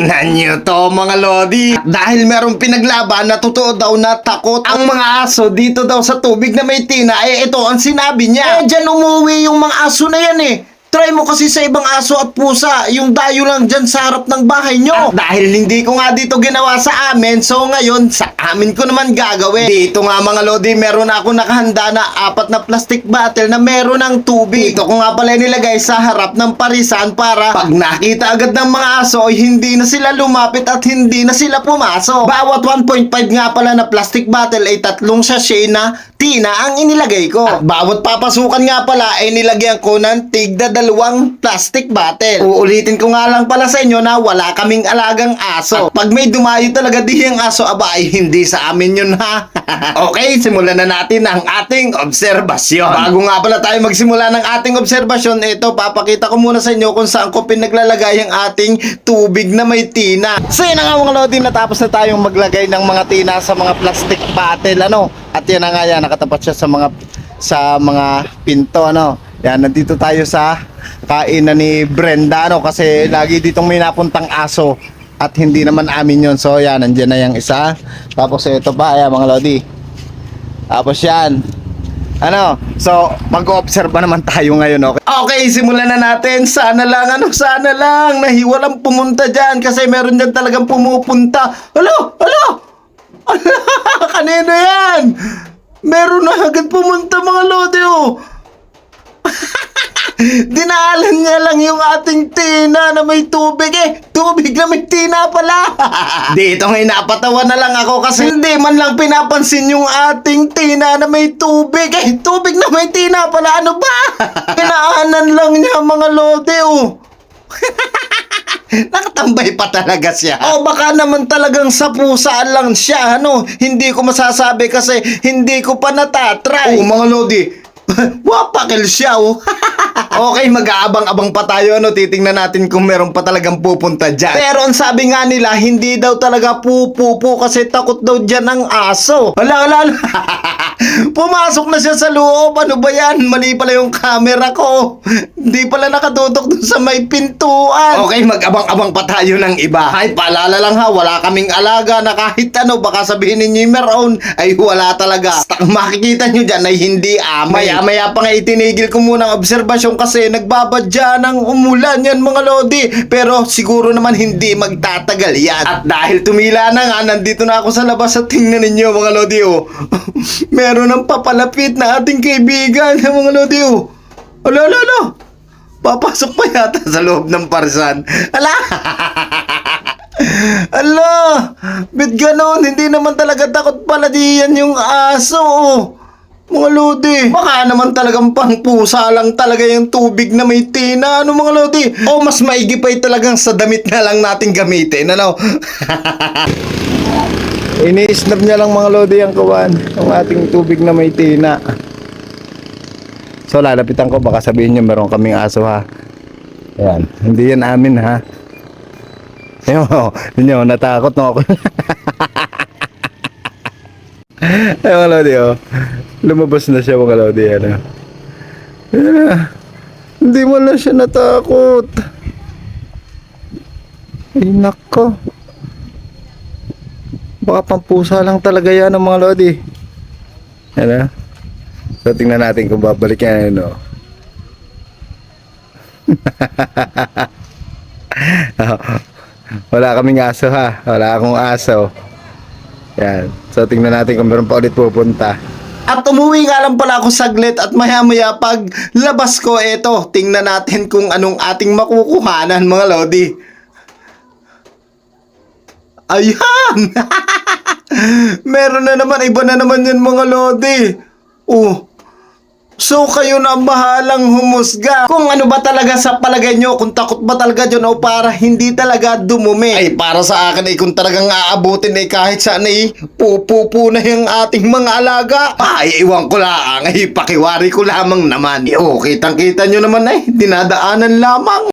Tingnan nyo to mga lodi. Dahil merong pinaglaban na totoo daw na takot ang mga aso dito daw sa tubig na may tina, eh ito ang sinabi niya. Eh dyan umuwi yung mga aso na yan eh. Try mo kasi sa ibang aso at pusa, yung dayo lang dyan sa harap ng bahay nyo. At dahil hindi ko nga dito ginawa sa amin, so ngayon sa amin ko naman gagawin. Dito nga mga lodi, meron ako nakahanda na apat na plastic bottle na meron ng tubig. Dito ko nga pala nilagay sa harap ng parisan para pag nakita agad ng mga aso, hindi na sila lumapit at hindi na sila pumasok. Bawat 1.5 nga pala na plastic bottle ay tatlong sachet na tina ang inilagay ko. At bawat papasukan nga pala ay nilagyan ko ng tigda dalawang plastic bottle. Uulitin ko nga lang pala sa inyo na wala kaming alagang aso. At pag may dumayo talaga di ang aso, aba ay hindi sa amin yun ha. okay, simulan na natin ang ating obserbasyon. Bago nga pala tayo magsimula ng ating obserbasyon, ito papakita ko muna sa inyo kung saan ko pinaglalagay ang ating tubig na may tina. So yun na nga mga lodi, natapos na tayong maglagay ng mga tina sa mga plastic bottle ano. At yan na nga yan, nakatapat siya sa mga sa mga pinto ano. Yan, nandito tayo sa kainan ni Brenda ano kasi lagi ditong may napuntang aso at hindi naman amin yon So yan, nandiyan na yung isa. Tapos ito pa, ayan mga lodi. Tapos yan. Ano? So, mag-observe naman tayo ngayon, okay? Okay, simulan na natin. Sana lang, ano, sana lang. Nahiwalang pumunta dyan kasi meron dyan talagang pumupunta. Alo, alo! Kanino yan? Meron na agad pumunta mga lodi, oh. Dinaalan niya lang yung ating tina na may tubig eh. Tubig na may tina pala. Dito ngayon napatawa na lang ako kasi hindi man lang pinapansin yung ating tina na may tubig eh. Tubig na may tina pala. Ano ba? Dinaanan lang niya mga lode oh. Nakatambay pa talaga siya. O baka naman talagang sa pusa lang siya, ano? Hindi ko masasabi kasi hindi ko pa natatry. Oo, mga lodi. Wapakil siya, oh. okay, mag-aabang-abang pa tayo, ano? Titingnan natin kung meron pa talagang pupunta dyan. Pero ang sabi nga nila, hindi daw talaga pupupo kasi takot daw dyan ang aso. Hala, hala, hala. Pumasok na siya sa loob. Ano ba yan? Mali pala yung camera ko. Hindi pala nakatutok dun sa may pintuan. Okay, mag-abang-abang pa tayo ng iba. Ay, paalala lang ha, wala kaming alaga na kahit ano, baka sabihin ninyo yung meron, ay wala talaga. Ang makikita nyo dyan ay hindi amin. Maya-maya pa nga itinigil ko muna ang obserbasyon kasi nagbabadya ng umulan yan mga lodi. Pero siguro naman hindi magtatagal yan. At dahil tumila na nga, nandito na ako sa labas at tingnan ninyo mga lodi oh. Meron ng papalapit na ating kaibigan mga lodi oh. Alo, alo, alo. Papasok pa yata sa loob ng parsan. Ala! Ala! Bit ganon, hindi naman talaga takot pala diyan yung aso. Mga lodi. Baka naman talagang pangpusa lang talaga yung tubig na may tina. Ano mga lodi? O mas maigi pa talagang sa damit na lang natin gamitin. Ano? Ini-snap niya lang mga lodi ang kawan. Ang ating tubig na may tina. So lalapitan ko baka sabihin niyo meron kaming aso ha. Ayan, hindi yan amin ha. Ayun, oh, nyo, natakot no ako. Ay mga lodi oh. Lumabas na siya mga lodi ano. Na. Hindi mo na siya natakot. Ay nako. Baka pampusa lang talaga yan ang mga lodi. Ano? So tingnan natin kung babalik yan ano. Wala kaming aso ha. Wala akong aso. Yan. So tingnan natin kung meron pa ulit pupunta. At umuwi nga lang pala ako saglit at maya maya pag labas ko eto, tingnan natin kung anong ating makukuhanan mga lodi. Ayan! Meron na naman, iba na naman yan mga lodi. Oh. So kayo na ang bahalang humusga. Kung ano ba talaga sa palagay nyo, kung takot ba talaga dyan o para hindi talaga dumumi. Ay para sa akin ay kung talagang aabutin ay kahit saan ay pupupo na yung ating mga alaga. Ay iwan ko lang, ay pakiwari ko lamang naman. O kitang kita nyo naman ay dinadaanan lamang.